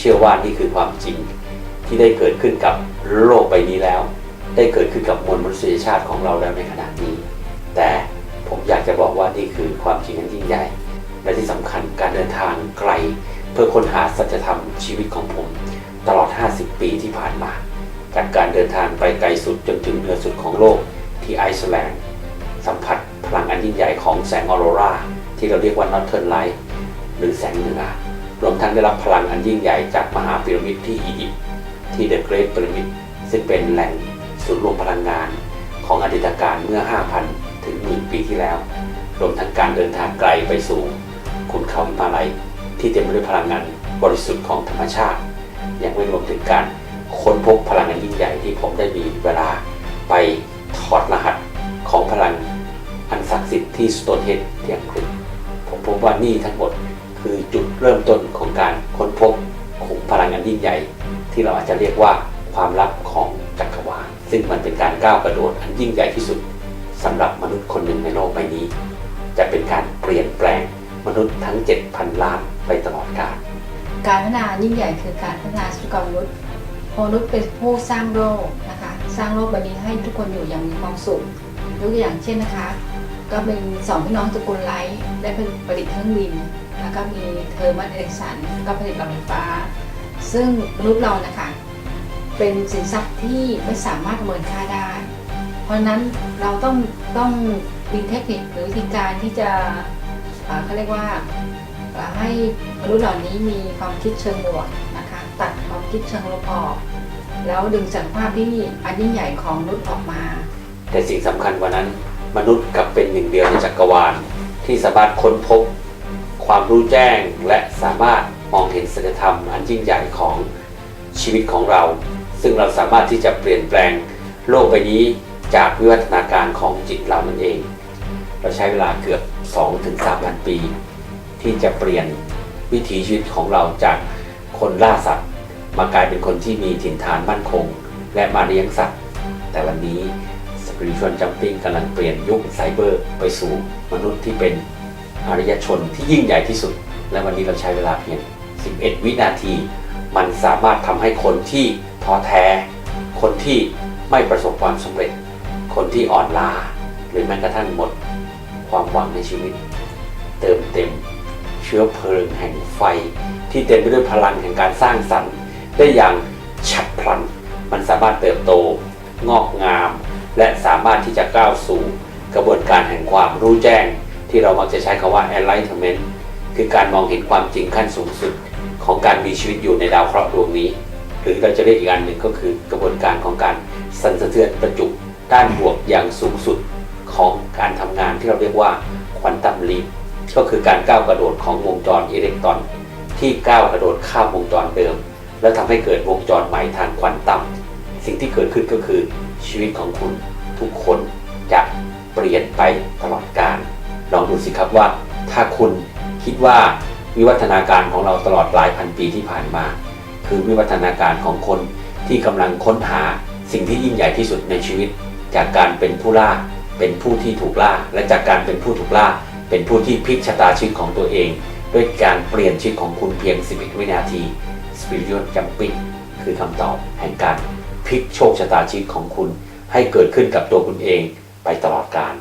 ชื่อว่านี่คือความจริงที่ได้เกิดขึ้นกับโลกใบนี้แล้ว ได้เกิดขึ้นกับมวลมนุษยชาติของเราแล้วในขณะนี้ แต่ผมอยากจะบอกว่านี่คือความจริงอันยิ่งใหญ่ และที่สำคัญการเดินทางไกล เพื่อค้นหาสัจธรรมชีวิตของผม ตลอด 50 ปีที่ผ่านมา จากการเดินทางไปไกลสุดจนถึงเหนือสุดของโลกที่ไอซ์แลนด์สัมผัสพลังอันยิ่งใหญ่ของแสงออโรราที่เราเรียกว่า Northern Light หรือแสงเหนือ รวมทั้งได้รับพลังอันยิ่งใหญ่จากมหาพีระมิดที่อียิปต์ที่เดอะเกรทพีระมิดซึ่งเป็นแหล่งศูนย์รวมพลังงานของอดีตการเมื่อ 5,000 ถึงหมื่นปีที่แล้ว รวมทั้งการเดินทางไกลไปสู่ขุนเขาหิมาลัย ที่เต็มไปด้วยพลังงานบริสุทธิ์ของธรรมชาติ ยังไม่รวมถึงการค้นพบพลังงานยิ่งใหญ่ที่ผมได้มีเวลาไปถอดรหัสของพลังอันศักดิ์สิทธิ์ที่สโตนเฮดที่อังกฤษผมพบว่านี่ทั้งหมด คือจุดเริ่มต้นของการค้นพบขุมพลังงานยิ่งใหญ่ ที่เราอาจจะเรียกว่าความลับของจักรวาลซึ่งมันเป็นการก้าวกระโดดอันยิ่งใหญ่ที่สุดสำหรับมนุษย์คนหนึ่งในโลกใบนี้ จะเป็นการเปลี่ยนแปลงมนุษย์ทั้ง 7,000 ล้านไปตลอดกาลการพัฒนายิ่งใหญ่คือการพัฒนาชีวิตของมนุษย์มนุษย์เป็นผู้สร้างโลกนะคะสร้างโลกใบนี้ให้ทุกคนอยู่อย่างมีความสุขยกตัวอย่างเช่นนะคะ ก็เป็นสองพี่น้องตระกูลไลท์ได้ผลิตเครื่องบิน แล้วก็มีเทอร์มัสเอริสันก็ผลิตรถไฟฟ้า ซึ่งมนุษย์เรานะคะเป็นสินทรัพย์ที่ไม่สามารถประเมินค่าได้ เพราะนั้นเราต้องต้องมีเทคนิคหรือวิธีการที่จะเขาเรียกว่าให้มนุษย์เหล่านี้มีความคิดเชิงบวกนะคะตัดความคิดเชิงลบออก แล้วดึงศักยภาพที่อันยิ่งใหญ่ของมนุษย์ออกมา แต่สิ่งสำคัญกว่านั้น มนุษย์กลับเป็นหนึ่งเดียวในจักรวาลที่สามารถค้นพบ ความรู้แจ้งและสามารถมองเห็นสัจธรรมอันยิ่งใหญ่ของชีวิตของเรา ซึ่งเราสามารถที่จะเปลี่ยนแปลงโลกใบนี้จากวิวัฒนาการของจิตเรานั่นเอง เราใช้เวลาเกือบ 2-3,000ปี ที่จะเปลี่ยนวิถีชีวิตของเราจากคนล่าสัตว์ มากลายเป็นคนที่มีถิ่นฐานมั่นคง และมาเลี้ยงสัตว์ แต่วันนี้ Spiritual Jumping กำลังเปลี่ยนยุคไซเบอร์ไปสู่มนุษย์ที่เป็น อารยชนที่ยิ่งใหญ่ที่สุด และวันนี้เราใช้เวลาเพียง 11 วินาที มันสามารถทำให้คนที่ท้อแท้ คนที่ไม่ประสบความสำเร็จ คนที่อ่อนล้า หรือแม้กระทั่งหมดความหวังในชีวิต เติมเต็ม เชื้อเพลิงแห่งไฟ ที่เต็มไปด้วยพลังแห่งการสร้างสรรค์ได้อย่างฉับพลัน มันสามารถเติบโต งอกงาม และสามารถที่จะก้าวสู่กระบวนการแห่งความรู้แจ้ง ที่เรามักจะใช้คาว่า enlightenment คือการมองเห็นความจริงขั้นสูงสุดของการมีชีวิตอยู่ในดาวเคราะห์ดวงนี้ หรือเราจะเรียกอีกอันหนึ่งก็คือกระบวนการของการสั่นสะเทือนประจุด้านบวกอย่างสูงสุดของการทำงานที่เราเรียกว่าควอนตัมลีปก็คือการก้าวกระโดดของวงจรอิเล็กตรอน ที่ก้าวกระโดดข้ามวงจรเดิม แล้วทำให้เกิดวงจรใหม่ทางควอนตัมสิ่งที่เกิดขึ้นก็คือชีวิตของคุณทุกคนจะเปลี่ยนไปตลอดกาล ลองดูสิครับว่า ถ้าคุณคิดว่าวิวัฒนาการของเราตลอดหลายพันปีที่ผ่านมา คือวิวัฒนาการของคนที่กำลังค้นหาสิ่งที่ยิ่งใหญ่ที่สุดในชีวิต จากการเป็นผู้ล่า เป็นผู้ที่ถูกล่า และจากการเป็นผู้ถูกล่า เป็นผู้ที่พลิกชะตาชีวิตของตัวเอง ด้วยการเปลี่ยนชีวิตของคุณเพียง 11 วินาที Spiritual Jumping คือคำตอบแห่งการพลิกโชคชะตาชีวิตของคุณ ให้เกิดขึ้นกับตัวคุณเองไปตลอดกาล